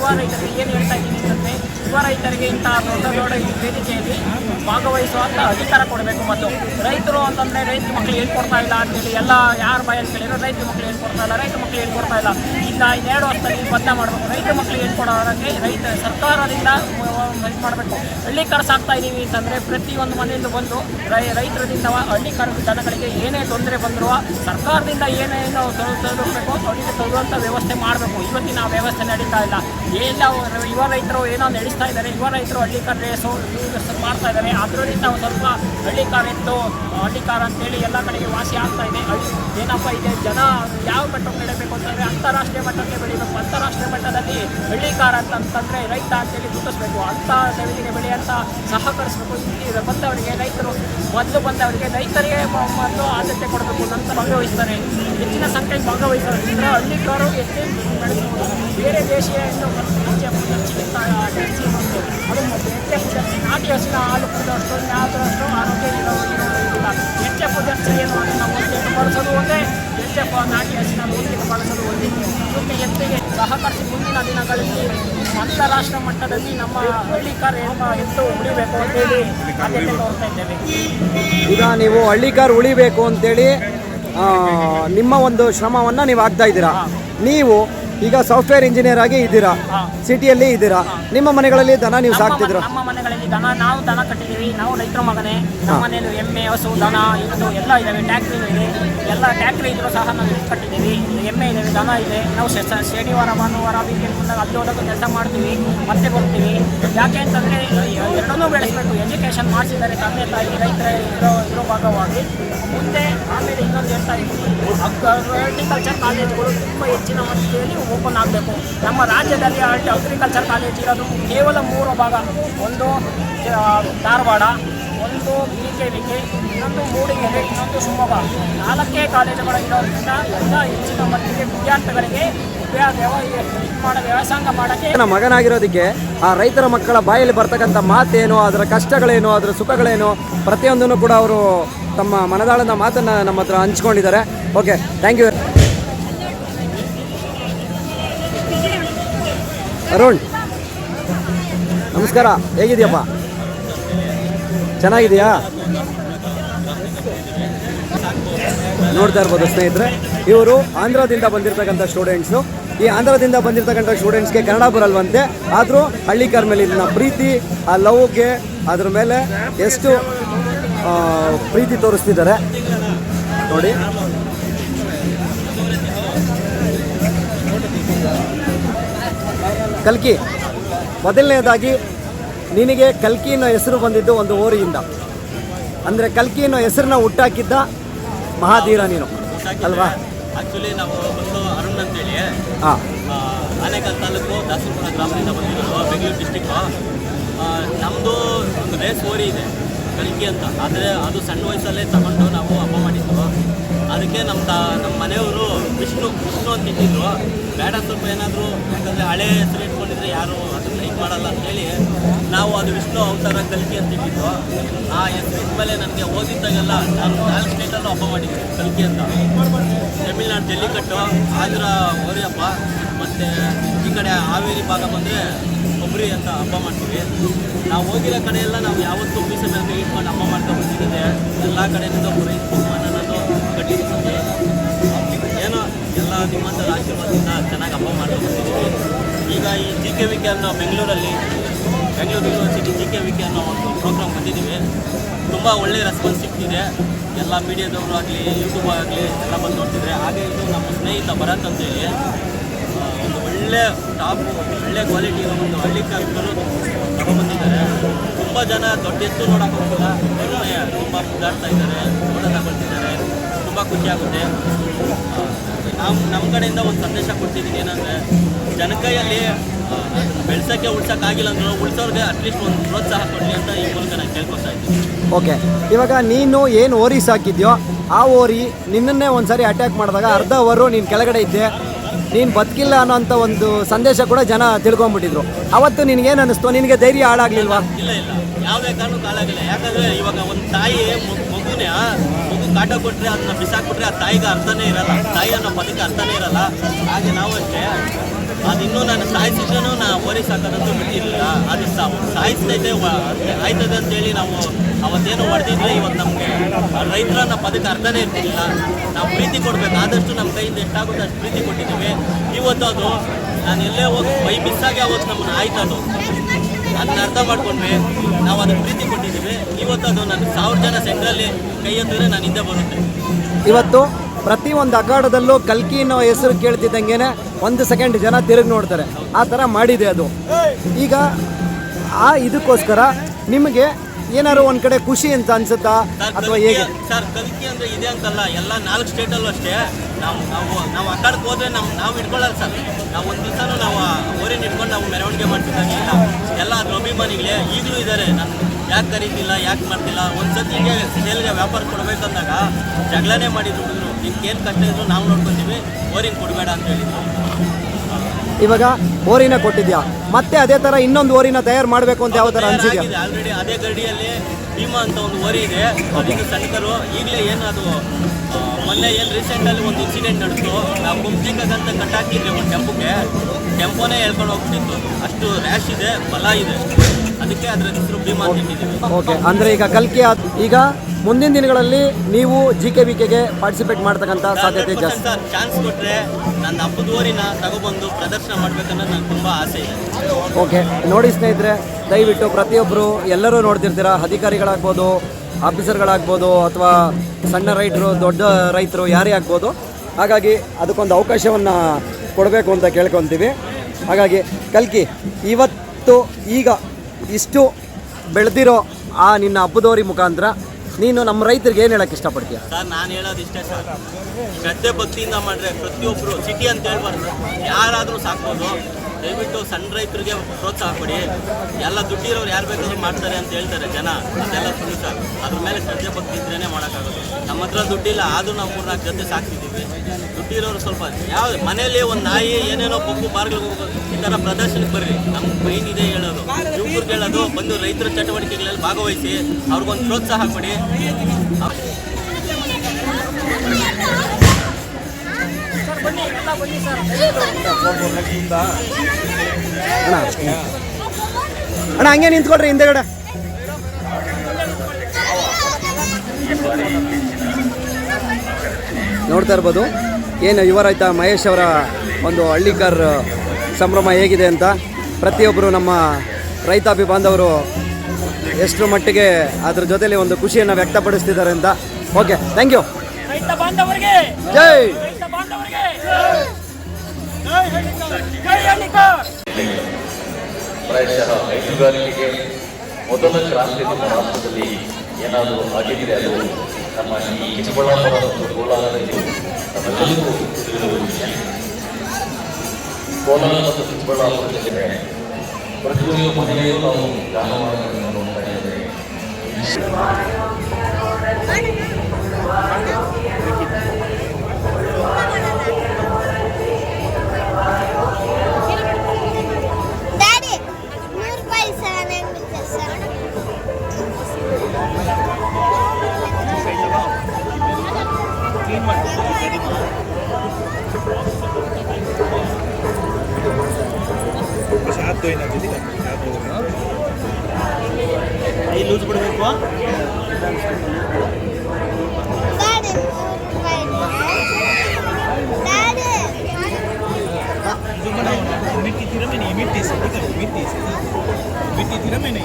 [SPEAKER 4] ಯುವ ರೈತರಿಗೆ ಏನು ಹೇಳ್ತಾ ಇದ್ದೀನಿ ಅಂತಂದರೆ, ಯುವ ರೈತರಿಗೆ ಇಂತಹ ದೊಡ್ಡ ದೊಡ್ಡ ವೇದಿಕೆಯಲ್ಲಿ ಭಾಗವಹಿಸುವಂಥ ಅಧಿಕಾರ ಕೊಡಬೇಕು ಮತ್ತು ರೈತರು ಅಂತಂದರೆ ರೈತ ಮಕ್ಕಳು ಹೇಳ್ಕೊಡ್ತಾ ಇಲ್ಲ ಅಂತೇಳಿ ಎಲ್ಲ ಯಾರು ಬಾಯಲ್ಲಿ ಕೇಳಿದ್ರು ರೈತ ಮಕ್ಕಳು ಹೇಳ್ಕೊಡ್ತಾ ಇಲ್ಲ, ರೈತ ಮಕ್ಕಳು ಹೇಳ್ಕೊಡ್ತಾ ಇಲ್ಲ. ಈಗ ಇನ್ನೆರಡು ವರ್ಷದಲ್ಲಿ ಬದ್ಧ ಮಾಡಬೇಕು, ರೈತ ಮಕ್ಕಳು ಹೇಳ್ಕೊಡೋದಕ್ಕೆ ರೈತ ಸರ್ಕಾರದಿಂದ ಮಾಡಬೇಕು. ಹಳ್ಳಿ ಕಾರ್ ಸಾಕ್ತಾ ಇದ್ದೀವಿ ಅಂತಂದರೆ ಪ್ರತಿಯೊಂದು ಮನೆಯಿಂದ ಬಂದು ರೈ ರೈತರಿಂದ ಹಳ್ಳಿ ಕಾರ್ ಜನಗಳಿಗೆ ಏನೇ ತೊಂದರೆ ಬಂದರೂ ಸರ್ಕಾರದಿಂದ ಏನೇನು ತರಬೇಕು ಅವರಿಗೆ ತರುವಂಥ ವ್ಯವಸ್ಥೆ ಮಾಡಬೇಕು. ಇವತ್ತಿನ ಆ ವ್ಯವಸ್ಥೆ ನಡೀತಾ ಇಲ್ಲ. ಎಲ್ಲ ಯುವ ರೈತರು ಏನೋ ನಡೆಸ್ತಾ ಇದ್ದಾರೆ. ಯುವ ರೈತರು ಹಳ್ಳಿ ಕಾರ್ ರೇಸು ಮಾಡ್ತಾ ಇದ್ದಾರೆ. ಅದರಿಂದ ಒಂದು ಸ್ವಲ್ಪ ಹಳ್ಳಿ ಕಾರ್ ಇತ್ತು ಹಳ್ಳಿ ಕಾರ್ ಅಂತೇಳಿ ಎಲ್ಲ ಕಡೆಗೆ ವಾಸಿ ಆಗ್ತಾ ಇದೆ. ಏನಪ್ಪ ಇದೆ? ಜನ ಯಾವ ಮಟ್ಟಕ್ಕೆ ಬೆಳಿಬೇಕು ಅಂತಂದರೆ ಅಂತಾರಾಷ್ಟ್ರೀಯ ಮಟ್ಟಕ್ಕೆ ಬೆಳಿಬೇಕು. ಅಂತಾರಾಷ್ಟ್ರೀಯ ಮಟ್ಟದಲ್ಲಿ ಹಳ್ಳಿ ಕಾರ್ ಅಂತಂತಂದರೆ ರೈತ ಅಂತೇಳಿ ಗುರುತಿಸ್ಬೇಕು. ಅಂಥ ಲೆವೆಲಿಗೆ ಬೆಳೆಯಂತ ಸಹಕರಿಸಬೇಕು ಇಲ್ಲಿ ಬಂದವರಿಗೆ ರೈತರು, ಮೊದಲು ಬಂದವರಿಗೆ ರೈತರಿಗೆ ಮೊದಲು ಆದ್ಯತೆ ಕೊಡಬೇಕು ಅಂತ ಭಾಗವಹಿಸ್ತಾರೆ. ಹೆಚ್ಚಿನ ಸಂಖ್ಯೆಗೆ ಭಾಗವಹಿಸ್ತಾರೆ. ಅಂದರೆ ಹಳ್ಳಿಕಾರು ಹೆಚ್ಚೇ ಬೆಳೆಸಬಹುದು ಬೇರೆ ದೇಶೀಯ ಜಾಸ್ತಿ ಬಂತು ಅದು ಹೆಚ್ಚೆ ಕುದರ್ಚಿ ನಾಟಿ ಹಸಿನ ಹಾಲು ಕುಡಿದಷ್ಟು ಯಾವುದರಷ್ಟು ಆರೋಗ್ಯ ಇರೋ ಇರೋದಿಲ್ಲ ಹೆಚ್ಚೆ ಕುದರ್ಚಿ ಏನು ಅದನ್ನು ಬಳಸೋದು ಒಂದೇ ಹೆಚ್ಚೆ ನಾಟಿ ಹಸಿನ ಬಳಸೋದು ಒಂದೇ. ಇದಕ್ಕೆ ಹೆಚ್ಚಿಗೆ ಸಹಕರಿಸಿ ಮುಂದಿನ ದಿನಗಳಲ್ಲಿ ಅಂತಾರಾಷ್ಟ್ರ ಮಟ್ಟದಲ್ಲಿ ನಮ್ಮ ಹಳ್ಳಿ ಕಾರ್ ಎಂಬ ಎತ್ತು ಉಳಿಬೇಕು ಅಂತೇಳಿ ಹೇಳಿ ತೋರ್ತಾ ಇದ್ದೇವೆ.
[SPEAKER 2] ಈಗ ನೀವು ಹಳ್ಳಿ ಕಾರ್ ಉಳಿಬೇಕು ಅಂತೇಳಿ ನಿಮ್ಮ ಒಂದು ಶ್ರಮವನ್ನು ನೀವು ಆಗ್ತಾ ಇದ್ದೀರಾ. ನೀವು ಈಗ ಸಾಫ್ಟ್ವೇರ್ ಇಂಜಿನಿಯರ್ ಆಗಿ ಇದ್ದೀರಾ? ಸಿಟಿಯಲ್ಲಿ ಇದ್ದೀರಾ? ನಿಮ್ಮ ಮನೆಗಳಲ್ಲಿ ದನ ನೀವು ಸಾಕ್ತಿದ್ರು?
[SPEAKER 4] ನಮ್ಮ ಮನೆಗಳಲ್ಲಿ ದನ ನಾವು ದನ ಕಟ್ಟಿದ್ದೀವಿ. ನಾವು ರೈತರ ಮಗನೇ. ನಮ್ಮ ಮನೆಯಲ್ಲಿ ಎಮ್ಮೆ ಹಸು ದನ ಇದು ಎಲ್ಲ ಇದ್ದಾವೆ ಟ್ಯಾಕ್ಟ್ರಿ ಇದೆ. ಎಲ್ಲ ಟ್ಯಾಕ್ಟ್ರಿ ಇದ್ರೂ ಸಹ ನಾವು ಇದು ಕಟ್ಟಿದ್ದೀವಿ. ಎಮ್ಮೆ ಇದ್ದಾವೆ ದನ ಇದೆ. ನಾವು ಶನಿವಾರ ಭಾನುವಾರ ವೀಕೆಂಡ್ ಬಂದಾಗ ಅಲ್ಲಿ ಹೋದಾಗ ಕೆಲಸ ಮಾಡ್ತೀವಿ. ಮತ್ತೆ ಬರ್ತೀವಿ. ಯಾಕೆ ಅಂತಂದರೆ ಎರಡನ್ನೂ ಬೆಳೆಸಬೇಕು. ಎಜುಕೇಷನ್ ಮಾಡಿಸಿದ್ದಾರೆ ತಂದೆ ತಾಯಿ ರೈತರ ಇರೋ ಇರೋ ಭಾಗವಾಗಿ. ಮುಂದೆ ಆಮೇಲೆ ಇನ್ನೊಂದು ಹೇಳ್ತಾ ಇದ್ದೀನಿ. ಅಗ್ರಿಕಲ್ಚರ್ ಕಾಲೇಜ್ಗಳು ತುಂಬ ಹೆಚ್ಚಿನ ಮಟ್ಟಿಗೆಯಲ್ಲಿ ಓಪನ್ ಆಗಬೇಕು. ನಮ್ಮ ರಾಜ್ಯದಲ್ಲಿ ಅಗ್ರಿಕಲ್ಚರ್ ಕಾಲೇಜ್ ಇರೋದು ಕೇವಲ ಮೂರು ಭಾಗ. ಒಂದು ಧಾರವಾಡ, ಒಂದು ಬಿ ಕೆ ವಿ ಕೆ ಇನ್ನೊಂದು ಮೂಡಿಗೆರೆ, ಇನ್ನೊಂದು ಶಿವಮೊಗ್ಗ. ನಾಲ್ಕೇ ಕಾಲೇಜುಗಳು ಇರೋದ್ರಿಂದ ಎಲ್ಲ ಹೆಚ್ಚಿನ ಮಟ್ಟಿಗೆ ವಿದ್ಯಾರ್ಥಿಗಳಿಗೆ
[SPEAKER 2] ನನ್ನ ಮಗನಾಗಿರೋದಕ್ಕೆ ಆ ರೈತರ ಮಕ್ಕಳ ಬಾಯಲ್ಲಿ ಬರ್ತಕ್ಕಂಥ ಮಾತೇನು, ಅದರ ಕಷ್ಟಗಳೇನು, ಅದರ ಸುಖಗಳೇನು, ಪ್ರತಿಯೊಂದನ್ನು ಕೂಡ ಅವರು ತಮ್ಮ ಮನದಾಳದ ಮಾತನ್ನು ನಮ್ಮ ಹತ್ರ ಹಂಚ್ಕೊಂಡಿದ್ದಾರೆ. ಓಕೆ ಥ್ಯಾಂಕ್ ಯು ಅರುಣ್, ನಮಸ್ಕಾರ ಹೇಗಿದೆಯಪ್ಪ ಚೆನ್ನಾಗಿದೆಯಾ ನೋಡ್ತಾ ಇರ್ಬೋದು ಸ್ನೇಹಿತರೆ, ಇವರು ಆಂಧ್ರದಿಂದ ಬಂದಿರತಕ್ಕಂಥ ಸ್ಟೂಡೆಂಟ್ಸು ಈ ಆಂಧ್ರದಿಂದ ಬಂದಿರತಕ್ಕಂಥ ಸ್ಟೂಡೆಂಟ್ಸ್ಗೆ ಕನ್ನಡ ಬರಲ್ವಂತೆ, ಆದರೂ ಹಳ್ಳಿಕಾರ್ ಮೇಲೆ ಇದನ್ನ ಪ್ರೀತಿ, ಆ ಲವ್ಗೆ ಅದ್ರ ಮೇಲೆ ಎಷ್ಟು ಪ್ರೀತಿ ತೋರಿಸ್ತಿದ್ದಾರೆ. ನೋಡಿ. ಕಲ್ಕಿ. ಮೊದಲನೇದಾಗಿ ನಿನಗೆ ಕಲ್ಕಿ ಅನ್ನೋ ಹೆಸರು ಬಂದಿದ್ದು ಒಂದು ಓರಿಯಿಂದ ಅಂದರೆ ಕಲ್ಕಿ ಅನ್ನೋ ಹೆಸರನ್ನ ಹುಟ್ಟಾಕಿದ್ದ ಮಹಾಧೀರ ನೀನು. ಅಲ್ವಾ?
[SPEAKER 5] ಆಕ್ಚುಲಿ ನಾವು ಬಂದು ಅರುಣ್ ಅಂತೇಳಿ.
[SPEAKER 2] ಹಾಂ.
[SPEAKER 5] ಆ, ಆನೇಕಲ್ ತಾಲೂಕು ದಾಸನಪುರ ಗ್ರಾಮದಿಂದ ಬಂದಿರೋದು ಬೆಂಗಳೂರು ಡಿಸ್ಟಿಕ್ಕು ನಮ್ಮದು ಒಂದು ರೇಸ್ ಓರಿ ಇದೆ ಕಲ್ಕಿ ಅಂತ. ಆದರೆ ಅದು ಸಣ್ಣ ವಯಸ್ಸಲ್ಲೇ ತಗೊಂಡು ನಾವು ಹಬ್ಬ ಮಾಡಿದ್ದು. ಅದಕ್ಕೆ ನಮ್ಮ ತಾ ನಮ್ಮ ಮನೆಯವರು ವಿಷ್ಣು ವಿಷ್ಣು ಅಂತ ಇಟ್ಟಿದ್ರು ಬೇಡ ಸ್ವಲ್ಪ ಏನಾದರೂ, ಯಾಕಂದರೆ ಹಳೆ ಹೆಸರು ಇಟ್ಕೊಂಡಿದ್ರೆ ಯಾರು ಅದನ್ನು ಲೈಕ್ ಮಾಡಲ್ಲ ಅಂತೇಳಿ ನಾವು ಅದು ವಿಷ್ಣು ಅವತಾರ ಕಲ್ಕಿ ಅಂತ ಇಟ್ಟಿದ್ದು ಆ ಹೆಸರು ಮೇಲೆ ನನಗೆ ಓದಿದ್ದಾಗೆಲ್ಲ ನಾನು ನಾಲ್ಕು ಸ್ಟೇಟಲ್ಲೂ ಹಬ್ಬ ಮಾಡಿದ್ದೆ ಕಲ್ಕಿ ಅಂತ. ತಮಿಳ್ನಾಡು ಜಲ್ಲಿಕಟ್ಟು, ಆಂಧ್ರ ಹೋರಿ ಹಬ್ಬ ಮತ್ತು ಈ ಕಡೆ ಹಾವೇರಿ ಭಾಗ ಬಂದರೆ ಕೊಬ್ಬರಿ ಅಂತ ಹಬ್ಬ ಮಾಡ್ತೀವಿ. ನಾವು ಹೋಗಿರೋ ಕಡೆಯೆಲ್ಲ ನಾವು ಯಾವತ್ತೂ ಮೀಸೆ ಮೇಲೆ ಇಟ್ಕೊಂಡು ಹಬ್ಬ ಮಾಡ್ತಾ ಬಂದಿದ್ದೆ ಎಲ್ಲ ಕಡೆಯಿಂದ ಪೂರೈಸ್ಕೊಂಡು ಅನ್ನೋದು ಕಟ್ಟಿದ್ದೀವಿ ನಿಮ್ಮಂಥ ಆಶೀರ್ವಾದದಿಂದ ಚೆನ್ನಾಗಿ ಹಬ್ಬ ಮಾಡ್ಕೊಂಡು ಬಂದಿದ್ದೀವಿ ಈಗ ಈ ಜಿ ಕೆ ವಿಕೆ ಅನ್ನೋ ಬೆಂಗಳೂರಲ್ಲಿ Bengaluru university G K V K ಅನ್ನೋ ಒಂದು ಪ್ರೋಗ್ರಾಮ್ ಬಂದಿದ್ದೀವಿ. ತುಂಬ ಒಳ್ಳೆಯ ರೆಸ್ಪಾನ್ಸ್ ಸಿಗ್ತಿದೆ ಎಲ್ಲ ಮೀಡಿಯಾದವರು ಆಗಲಿ ಯೂಟ್ಯೂಬ್ ಆಗಲಿ ಎಲ್ಲ ಬಂದು ನೋಡ್ತಿದ್ರೆ. ಹಾಗೆ ಇದು ನಮ್ಮ ಸ್ನೇಹಿತ ಭರತ್ ಅಂತೇಳಿ ಆ, ಒಂದು ಒಳ್ಳೆ ಟಾಪ್ ಒಳ್ಳೆ ಕ್ವಾಲಿಟಿ ಇರೋ ಒಂದು ಹಳ್ಳಿ ಕಾರ್ಮಿಕರು ತಗೊಂಡ್ಬಂದಿದ್ದಾರೆ ತುಂಬ ಜನ ದೊಡ್ಡ ಎತ್ತು ನೋಡೋಕೆ ಹೋಗಿಲ್ಲ ತುಂಬ ಮುದ್ದಾಡ್ತಾ ಇದ್ದಾರೆ ಫೋಟೋ ತಗೊಳ್ತಿದ್ದಾರೆ ತುಂಬ ಖುಷಿಯಾಗುತ್ತೆ ನಾವು ನಮ್ಮ ಕಡೆಯಿಂದ ಒಂದು ಸಂದೇಶ ಕೊಡ್ತಿದ್ದೀನಿ ಏನಂದರೆ ಜನಕೈಯಲ್ಲಿ ಬೆಳ್ಸೋಕ್ಕೆ ಉಳ್ಸೋಕ್ಕಾಗಿಲ್ಲ ಅಂದ್ರೆ ಉಳ್ಸೋರ್ಗೆ ಅಟ್ಲೀಸ್ಟ್ ಒಂದು ಪ್ರೋತ್ಸಾಹ ಕೊಡಲಿ ಅಂತ ಈ ಮೂಲಕ ನಾನು ಕೇಳ್ಕೊತಾ ಇದ್ದೀನಿ.
[SPEAKER 2] ಓಕೆ. ಇವಾಗ ನೀನು ಏನು ಓರಿ ಸಾಕಿದ್ಯೋ ಆ ಓರಿ ನಿನ್ನನ್ನೇ ಒಂದ್ಸರಿ ಅಟ್ಯಾಕ್ ಮಾಡಿದಾಗ ಅರ್ಧ ಅವರು ನೀನು ಕೆಳಗಡೆ ಇದ್ದೆ. ನೀನು ಬದುಕಿಲ್ಲ ಅನ್ನೋಂಥ ಒಂದು ಸಂದೇಶ ಕೂಡ ಜನ ತಿಳ್ಕೊಂಡ್ಬಿಟ್ಟಿದ್ರು. ಅವತ್ತು ನಿನಗೇನು ಅನ್ನಿಸ್ತು ನಿನಗೆ ಧೈರ್ಯ ಹಾಳಾಗ್ಲಿಲ್ವಾ?
[SPEAKER 5] ಇಲ್ಲ ಇಲ್ಲ. ಯಾವುದೇ ಕಾರಣಕ್ಕೂ ಹಾಳಾಗಿಲ್ಲ. ಯಾಕಂದರೆ ಇವಾಗ ಒಂದು ತಾಯಿ ಮಗುನೇ ಮಗು ಕಾಟ ಕೊಟ್ರೆ, ಅದನ್ನ ಬಿಸಾಕ್ಬಿಟ್ರೆ ಆ ತಾಯಿಗೆ ಅರ್ಥನೇ ಇರಲ್ಲ. ತಾಯಿ ಅನ್ನೋ ಪದಕ್ಕೆ ಅರ್ಥನೇ ಇರಲ್ಲ. ಹಾಗೆ ನಾವು ಅಷ್ಟೇ ಅದಿನ್ನೂ ನಾನು ಸಾಯಿಸಿದ್ರೂ ನಾ ಓರಿ ಸಾಕೋದಂತೂ ಬಿಟ್ಟಿರಲಿಲ್ಲ. ಅದು ಸಾಯಿಸ್ತೈತೆ ಆಯ್ತದೆ ಅಂತೇಳಿ ನಾವು ಅವತ್ತೇನು ಹೊಡೆದಿದ್ರೆ ಇವತ್ತು ನಮಗೆ ರೈತರ ಅನ್ನೋ ಪದಕ್ಕೆ ಅರ್ಥನೇ ಇರ್ತಿಲ್ಲ ನಾವು ಪ್ರೀತಿ ಕೊಡಬೇಕು. ಆದಷ್ಟು ನಮ್ಮ ಕೈಯಿಂದ ಎಷ್ಟಾಗುತ್ತೆ ಅಷ್ಟು ಪ್ರೀತಿ ಕೊಟ್ಟಿದ್ದೀವಿ. ಇವತ್ತು ಅದು, ನಾನು ಎಲ್ಲೇ ಹೋಗಿ ಬೈ ಮಿಸ್ಸಾಗಿ ಅವತ್ತು ನಮ್ಮನ್ನು ಆಯ್ತದು. ಅದನ್ನ ಅರ್ಥ ಮಾಡ್ಕೊಂಡ್ವಿ. ನಾವು ಅದನ್ನು ಪ್ರೀತಿ ಕೊಟ್ಟಿದ್ದೀವಿ. ಇವತ್ತು ಅದು ನನ್ನ ಸಾವಿರ ಜನ ಸೆಂಟ್ರಲ್ಲಿ ಕೈ ಎತ್ತಿದ್ರೆ ನಾನು ಹಿಂದೆ ಬರುತ್ತೆ.
[SPEAKER 2] ಇವತ್ತು ಪ್ರತಿ ಒಂದು ಅಖಾಡದಲ್ಲೂ ಕಲ್ಕಿ ಅನ್ನೋ ಹೆಸರು ಕೇಳ್ತಿದ್ದಂಗೆನೆ ಒಂದು ಸೆಕೆಂಡ್ ಜನ ತಿರುಗಿ ನೋಡ್ತಾರೆ. ಆ ಥರ ಮಾಡಿದೆ ಅದು. ಈಗ ಆ ಇದಕ್ಕೋಸ್ಕರ ನಿಮಗೆ ಏನಾದ್ರು ಒಂದು ಕಡೆ ಖುಷಿ ಅಂತ ಅನ್ಸುತ್ತಾ?
[SPEAKER 5] ಸರ್
[SPEAKER 2] ಅಥವಾ ಹೇಗೆ?
[SPEAKER 5] ಸರ್ ಕಲಿಕೆ ಅಂದ್ರೆ ಇದೆ ಅಂತಲ್ಲ ಎಲ್ಲ ನಾಲ್ಕು ಸ್ಟೇಟಲ್ಲೂ ಅಷ್ಟೇ. ನಾವು ನಾವು ನಾವು ಅಖಾಡಕ್ಕೆ ಹೋದ್ರೆ ನಾವು ನಾವು ಇಟ್ಕೊಳ್ಳಲ್ಲ ಸರ್. ನಾವು ಒಂದು ದಿವಸನೂ ನಾವು ಓರಿನ ಇಟ್ಕೊಂಡು ನಾವು ಮೆರವಣಿಗೆ ಮಾಡ್ತಿದ್ದಾಗ ಎಲ್ಲ ಅದ್ರ ಅಭಿಮಾನಿಗಳೇ ಈಗಲೂ ಇದ್ದಾರೆ ನಾನು ಯಾಕೆ ಕರೀತಿಲ್ಲ ಯಾಕೆ ಮಾಡ್ತಿಲ್ಲ? ಒಂದು ಸತಿ ಹೀಗೆ ಸೇಲ್ಗೆ ವ್ಯಾಪಾರ ಕೊಡಬೇಕಂದಾಗ ಜಗಳನೇ ಮಾಡಿದ್ರು ಹುಡುಗರು. ನಿಮ್ಗೆ ಏನು ಕಷ್ಟ ಇದ್ರು ನಾವು ನೋಡ್ಕೊತೀವಿ ಓರಿನ ಕೊಡಬೇಡ ಅಂತ ಹೇಳಿದ್ರು.
[SPEAKER 2] ಇವಾಗ ಓರಿನ ಕೊಟ್ಟಿದ್ಯಾ? ಮತ್ತೆ ಅದೇ ಥರ ಇನ್ನೊಂದು ಓರಿನ ತಯಾರು ಮಾಡಬೇಕು ಅಂತ ಯಾವ ಥರ ಅನ್ಸಿದ್ಯಾ?
[SPEAKER 5] ಆಲ್ರೆಡಿ ಅದೇ ಗಡಿಯಲ್ಲಿ ಭೀಮಾ ಅಂತ ಒಂದು ಓರಿ ಇದೆ. ಅದಕ್ಕೆ ಸಣ್ಣಕರು ಈಗಲೇ ಏನು ಅದು ಮೊನ್ನೆ ಏನು ರೀಸೆಂಟಲ್ಲಿ ಒಂದು ಇನ್ಸಿಡೆಂಟ್ ನಡೆದು ನಾವು ಕುಂಬ್ಜಿಕ್ಕಂತ ಕಟ್ಟಾಕಿದ್ವಿ ಒಂದು ಟೆಂಪೋಗೆ ಟೆಂಪೋನೇ ಹೇಳ್ಕೊಂಡು ಹೋಗ್ಬಿಟ್ಟಿತ್ತು. ಅಷ್ಟು ರ್ಯಾಶ್ ಇದೆ ಬಲ ಇದೆ. ಅದಕ್ಕೆ ಅದ್ರ ಹೆಸರು ಭೀಮಾ ಅಂತ ಇಟ್ಟಿದ್ದೀವಿ.
[SPEAKER 2] ಓಕೆ ಅಂದರೆ ಈಗ ಕಲ್ಕಿ ಈಗ ಮುಂದಿನ ದಿನಗಳಲ್ಲಿ ನೀವು ಜಿ ಕೆ ವಿ ಕೆಗೆ ಪಾರ್ಟಿಸಿಪೇಟ್ ಮಾಡ್ತಕ್ಕಂಥ ಸಾಧ್ಯತೆ ಜಾಸ್ತಿ.
[SPEAKER 5] ಸರ್ ಚಾನ್ಸ್ ಕೊಟ್ಟರೆ ನನ್ನ ಹಬ್ಬದ ಊರಿನ ತಗೊಬಂದು ಪ್ರದರ್ಶನ ಮಾಡ್ಬೇಕನ್ನೋದು ನನಗೆ ತುಂಬ ಆಸೆ ಇದೆ.
[SPEAKER 2] ಓಕೆ ನೋಡಿ ಸ್ನೇಹಿತರೆ ದಯವಿಟ್ಟು ಪ್ರತಿಯೊಬ್ಬರು ಎಲ್ಲರೂ ನೋಡ್ತಿರ್ತೀರ ಅಧಿಕಾರಿಗಳಾಗ್ಬೋದು ಆಫೀಸರ್ಗಳಾಗ್ಬೋದು ಅಥವಾ ಸಣ್ಣ ರೈತರು ದೊಡ್ಡ ರೈತರು ಯಾರೇ ಆಗ್ಬೋದು. ಹಾಗಾಗಿ ಅದಕ್ಕೊಂದು ಅವಕಾಶವನ್ನು ಕೊಡಬೇಕು ಅಂತ ಕೇಳ್ಕೊತೀವಿ. ಹಾಗಾಗಿ ಕಲ್ಕಿ ಇವತ್ತು ಈಗ ಇಷ್ಟು ಬೆಳೆದಿರೋ ಆ ನಿನ್ನ ಹಬ್ಬದವರಿ ಮುಖಾಂತರ ನೀನು ನಮ್ಮ ರೈತರಿಗೆ ಏನು ಹೇಳಕ್ಕೆ ಇಷ್ಟಪಡ್ತೀಯ?
[SPEAKER 5] ಸರ್, ನಾನು ಹೇಳೋದು ಇಷ್ಟೇ ಸರ್. ಶ್ರದ್ಧೆ ಭಕ್ತಿಯಿಂದ ಮಾಡ್ರೆ ಪ್ರತಿಯೊಬ್ಬರು ಸಿಟಿ ಅಂತ ಹೇಳ್ಬಾರ್ದು. ಯಾರಾದರೂ ಸಾಕ್ಬೋದು. ದಯವಿಟ್ಟು ಸಣ್ಣ ರೈತರಿಗೆ ಪ್ರೋತ್ಸಾಹ ಕೊಡಿ ಎಲ್ಲ ದುಡ್ಡಿರೋರು ಯಾರು ಬೇಕಾದ್ರೂ ಮಾಡ್ತಾರೆ ಅಂತ ಹೇಳ್ತಾರೆ ಜನ. ಅದೆಲ್ಲ ಸುಳ್ಳು ಸರ್. ಅದ್ರ ಮೇಲೆ ಶ್ರದ್ಧೆ ಭಕ್ತಿ ಇದ್ರೇ ಮಾಡೋಕ್ಕಾಗೋದು ನಮ್ಮ ಹತ್ರ ದುಡ್ಡಿಲ್ಲ, ಆದರೂ ನಾವು ಮೂರ್ನಾಲ್ಕು ಜೊತೆ ಸಾಕ್ತಿದ್ದೀವಿ. ದುಡ್ಡಿರೋರು ಸ್ವಲ್ಪ ಯಾವ ಮನೆಯಲ್ಲಿ ಒಂದು ನಾಯಿ, ಏನೇನೋ ಪಪ್ಪು ಬಾರ್ಗಳಿಗೆ ಹೋಗೋದು ಈ ಥರ ಪ್ರದರ್ಶನಕ್ಕೆ ಬರ್ರಿ. ನಮ್ಗೆ ಮೈನ್ ಇದೆ ಹೇಳೋದು. ಯುವಕರಿಗೆ ಹೇಳೋದು, ಬಂದು ರೈತರ ಚಟುವಟಿಕೆಗಳಲ್ಲಿ ಭಾಗವಹಿಸಿ, ಅವ್ರಿಗೊಂದು ಪ್ರೋತ್ಸಾಹ ಕೊಡಿ.
[SPEAKER 2] ಅಣ್ಣ, ಹಂಗೆ ನಿಂತ್ಕೊಡ್ರಿ ಹಿಂದೆಗಡೆ ನೋಡ್ತಾ ಇರ್ಬೋದು. ಏನು ಯುವ ರೈತ ಮಹೇಶ್ ಅವರ ಒಂದು ಹಳ್ಳಿಕಾರ್ ಸಂಭ್ರಮ ಹೇಗಿದೆ ಅಂತ ಪ್ರತಿಯೊಬ್ಬರು ನಮ್ಮ ರೈತಾಪಿ ಬಾಂಧವರು ಎಷ್ಟರ ಮಟ್ಟಿಗೆ ಅದ್ರ ಜೊತೆಲಿ ಒಂದು ಖುಷಿಯನ್ನು ವ್ಯಕ್ತಪಡಿಸ್ತಿದ್ದಾರೆ ಅಂತ. ಓಕೆ ಥ್ಯಾಂಕ್ ಯು ಜೈ!
[SPEAKER 1] ಪ್ರಾಯಶಃ ಹೈನುಗಾರಿಕೆಗೆ ಮೊದಲ ಕ್ರಾಂತಿ ನಮ್ಮ ರಾಷ್ಟ್ರದಲ್ಲಿ ಏನಾದರೂ ಆಗಿದ್ರೆ ಅದು ನಮ್ಮ ಈ ಚಿಕ್ಕಬಳ್ಳಾಪುರ ಮತ್ತು ಕೋಲಾರದಲ್ಲಿ ನಮ್ಮೆಲ್ಲರಿಗೂ ತಿಳಿದಿರುವ ವಿಷಯ. ಕೋಲಾರ ಮತ್ತು ಚಿಕ್ಕಬಳ್ಳಾಪುರ ಜಿಲ್ಲೆ ಪ್ರತಿಯೊಂದು ಮನೆಯಲ್ಲೂ ನಾವು ಜಾನುವಾರುಗಳನ್ನು
[SPEAKER 6] ಡ್ಯಾಡಿ ನೂರು ರೂಪಾಯಿ ಸರ್ ಹೆಂಗೆ ಸರ್
[SPEAKER 3] ಈ ಲೂಸ್ ಬಿಡಬೇಕು
[SPEAKER 6] ಡ್ಯಾಡಿ ನೂರು ರೂಪಾಯಿ ಡ್ಯಾಡಿ
[SPEAKER 3] ಮಿಟ್ಟಿ ತಿರಮೇನೆ ಮಿಟ್ಟಿ ಮಿಟ್ಟಿ ಮಿಟ್ಟಿ ತಿರಮೇನೆ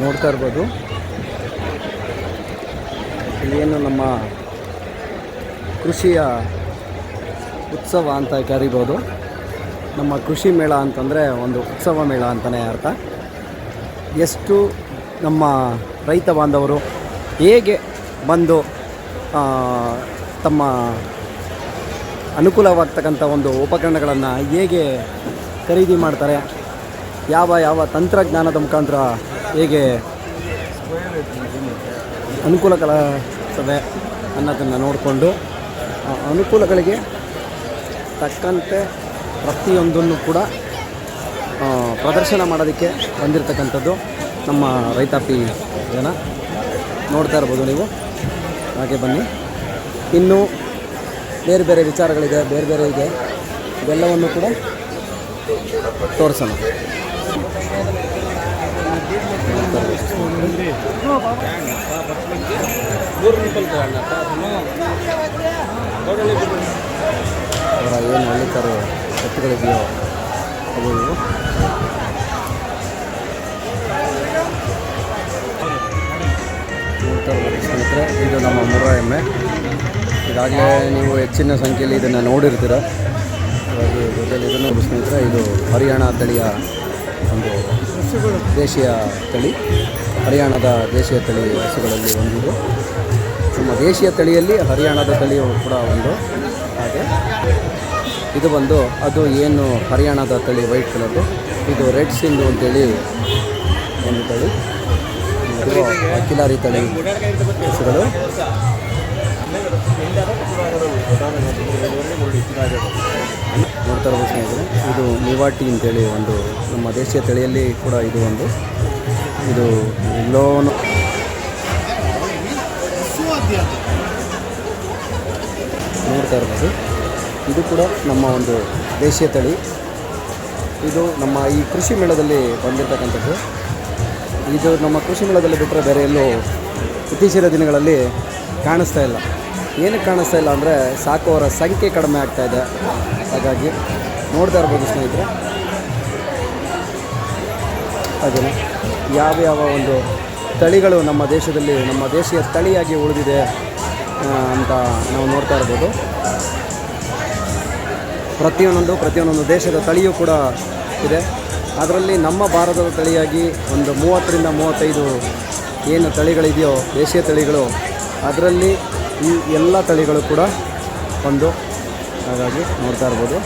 [SPEAKER 2] ನೋಡ್ತಾ ಇರ್ಬೋದು ಏನು ನಮ್ಮ ಕೃಷಿಯ ಉತ್ಸವ ಅಂತ ಕರಿಬೋದು. ನಮ್ಮ ಕೃಷಿ ಮೇಳ ಅಂತಂದರೆ ಒಂದು ಉತ್ಸವ ಮೇಳ ಅಂತಲೇ ಅರ್ಥ. ಎಷ್ಟು ನಮ್ಮ ರೈತ ಬಾಂಧವರು ಹೇಗೆ ಬಂದು ತಮ್ಮ ಅನುಕೂಲವಾಗ್ತಕ್ಕಂಥ ಒಂದು ಉಪಕರಣಗಳನ್ನು ಹೇಗೆ ಖರೀದಿ ಮಾಡ್ತಾರೆ, ಯಾವ ಯಾವ ತಂತ್ರಜ್ಞಾನದ ಮುಖಾಂತರ ಹೇಗೆ ಅನುಕೂಲಗಳಾಗ್ತವೆ ಅನ್ನೋದನ್ನು ನೋಡಿಕೊಂಡು ಅನುಕೂಲಗಳಿಗೆ ತಕ್ಕಂತೆ ಪ್ರತಿಯೊಂದನ್ನು ಕೂಡ ಪ್ರದರ್ಶನ ಮಾಡೋದಕ್ಕೆ ಬಂದಿರತಕ್ಕಂಥದ್ದು ನಮ್ಮ ರೈತಾಪಿ ಜನ. ನೋಡ್ತಾ ಇರ್ಬೋದು ನೀವು. ಹಾಗೆ ಬನ್ನಿ. ಇನ್ನು ಬೇರೆ ಬೇರೆ ವಿಚಾರಗಳಿದೆ, ಬೇರೆ ಬೇರೆ ಇದೆ. ಇವೆಲ್ಲವನ್ನು ಕೂಡ ತೋರಿಸೋಣ. ಅವರ ಏನು ಹಳ್ಳಿಕರು ಎತ್ತುಗಳಿದೆಯೋ ಅದು ಇದು. ನಮ್ಮ ಮೂರ ಎಮ್ಮೆ. ಈಗಾಗಲೇ ನೀವು ಹೆಚ್ಚಿನ ಸಂಖ್ಯೆಯಲ್ಲಿ ಇದನ್ನು ನೋಡಿರ್ತೀರ. ಜೊತೆಯಲ್ಲಿ ಇದನ್ನು ಸ್ನೇಹಿತರೆ, ಇದು ಹರಿಯಾಣ ತಳಿಯ ಒಂದು ದೇಶೀಯ ತಳಿ. ಹರಿಯಾಣದ ದೇಶೀಯ ತಳಿ ಹಸುಗಳಲ್ಲಿ ಒಂದಿದು. ದೇಶೀಯ ತಳಿಯಲ್ಲಿ ಹರಿಯಾಣದ ತಳಿಯು ಕೂಡ ಒಂದು. ಹಾಗೆ ಇದು ಬಂದು ಅದು ಏನು ಹರಿಯಾಣದ ತಳಿ ವೈಟ್ ಕಲರ್ದು? ಇದು ರೆಡ್ ಸಿಂಧು ಅಂತೇಳಿ ಒಂದು ತಳಿ. ಇದು ಅಖಿಲಾರಿ ತಳಿ ಹಸುಗಳು ನೋಡ್ತಾ ಇರ್ಬೋದು ಸ್ನೇಹಿತರೆ, ಇದು ನಿವಾಟಿ ಅಂತೇಳಿ ಒಂದು ನಮ್ಮ ದೇಶೀಯ ತಳಿಯಲ್ಲಿ ಕೂಡ ಇದು ಒಂದು. ಇದು ಲೋನ್ ನೋಡ್ತಾ ಇರ್ಬೋದು. ಇದು ಕೂಡ ನಮ್ಮ ಒಂದು ದೇಶೀಯ ತಳಿ. ಇದು ನಮ್ಮ ಈ ಕೃಷಿ ಮೇಳದಲ್ಲಿ ಬಂದಿರತಕ್ಕಂಥದ್ದು. ಇದು ನಮ್ಮ ಕೃಷಿ ಮೇಳದಲ್ಲಿ ಬಿಟ್ಟರೆ ಬೇರೆ ಎಲ್ಲೂ ಇತ್ತೀಚಿನ ದಿನಗಳಲ್ಲಿ ಕಾಣಿಸ್ತಾ ಇಲ್ಲ. ಏನಕ್ಕೆ ಕಾಣಿಸ್ತಾ ಇಲ್ಲ ಅಂದರೆ ಸಾಕುವವರ ಸಂಖ್ಯೆ ಕಡಿಮೆ ಆಗ್ತಾ ಇದೆ. ಹಾಗಾಗಿ ನೋಡ್ತಾ ಇರ್ಬೋದು ಸ್ನೇಹಿತರೆ. ಹಾಗೆಯೇ ಯಾವ್ಯಾವ ಒಂದು ತಳಿಗಳು ನಮ್ಮ ದೇಶದಲ್ಲಿ, ನಮ್ಮ ದೇಶೀಯ ತಳಿಯಾಗಿ ಉಳಿದಿದೆ ಅಂತ ನಾವು ನೋಡ್ತಾ ಇರ್ಬೋದು. ಪ್ರತಿಯೊಂದೊಂದು ಪ್ರತಿಯೊಂದೊಂದು ದೇಶದ ತಳಿಯೂ ಕೂಡ ಇದೆ. ಅದರಲ್ಲಿ ನಮ್ಮ ಭಾರತದ ತಳಿಯಾಗಿ ಒಂದು ಮೂವತ್ತರಿಂದ ಮೂವತ್ತೈದು ಏನು ತಳಿಗಳಿದೆಯೋ, ದೇಶೀಯ ತಳಿಗಳು, ಅದರಲ್ಲಿ ಈ ಎಲ್ಲ ತಳಿಗಳು ಕೂಡ ಒಂದು, ಹಾಗಾಗಿ ನೋಡ್ತಾ ಇರ್ಬೋದು.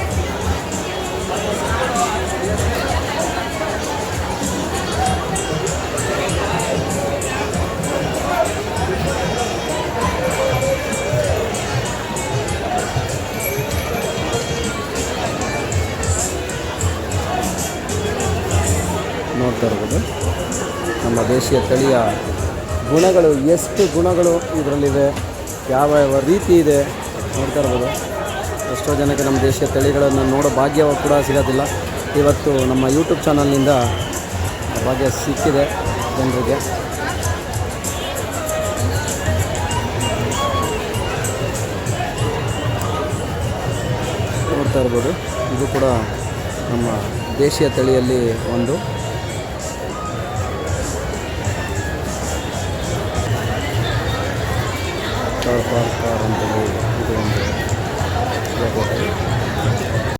[SPEAKER 2] ನೋಡ್ತಾ ಇರ್ಬೋದು. ನಮ್ಮ ದೇಶೀಯ ತಳಿಯ ಗುಣಗಳು ಎಷ್ಟು ಗುಣಗಳು ಇದರಲ್ಲಿದೆ, ಯಾವ ಯಾವ ರೀತಿ ಇದೆ ನೋಡ್ತಾ ಇರ್ಬೋದು. ಎಷ್ಟೋ ಜನಕ್ಕೆ ನಮ್ಮ ದೇಶೀಯ ತಳಿಗಳನ್ನು ನೋಡೋ ಭಾಗ್ಯ ಕೂಡ ಸಿಗೋದಿಲ್ಲ. ಇವತ್ತು ನಮ್ಮ ಯೂಟ್ಯೂಬ್ ಚಾನಲ್ನಿಂದ ಭಾಗ್ಯ ಸಿಕ್ಕಿದೆ ಜನರಿಗೆ. ನೋಡ್ತಾ ಇರ್ಬೋದು. ಇದು ಕೂಡ ನಮ್ಮ ದೇಶೀಯ ತಳಿಯಲ್ಲಿ ಒಂದು. ಕಾರ್